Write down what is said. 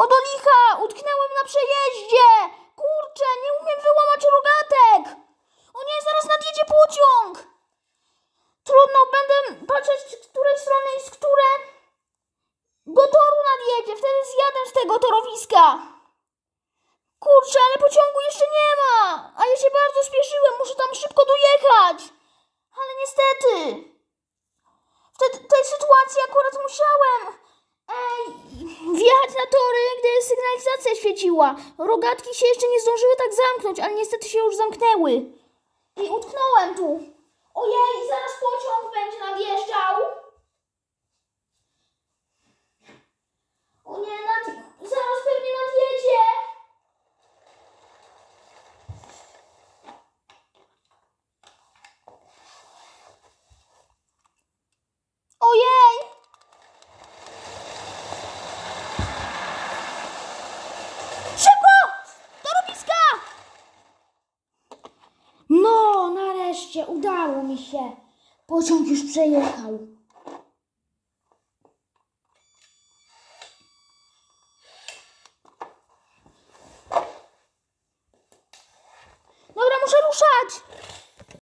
O do licha! Utknęłem na przejeździe! Kurczę, nie umiem wyłamać rogatek! O nie, zaraz nadjedzie pociąg! Trudno, będę patrzeć, z której strony jest które. Do toru nadjedzie, wtedy zjadę z tego torowiska. Kurczę, ale pociągu jeszcze nie ma! A ja się bardzo spieszyłem, muszę tam szybko dojechać! Ale niestety... W tej, sytuacji akurat musiałem na tory, gdy sygnalizacja świeciła. Rogatki się jeszcze nie zdążyły tak zamknąć, ale niestety się już zamknęły. I utknąłem tu. Ojej, zaraz pociąg będzie nadjeżdżał. No, nareszcie udało mi się. Pociąg już przejechał. Dobra, muszę ruszać.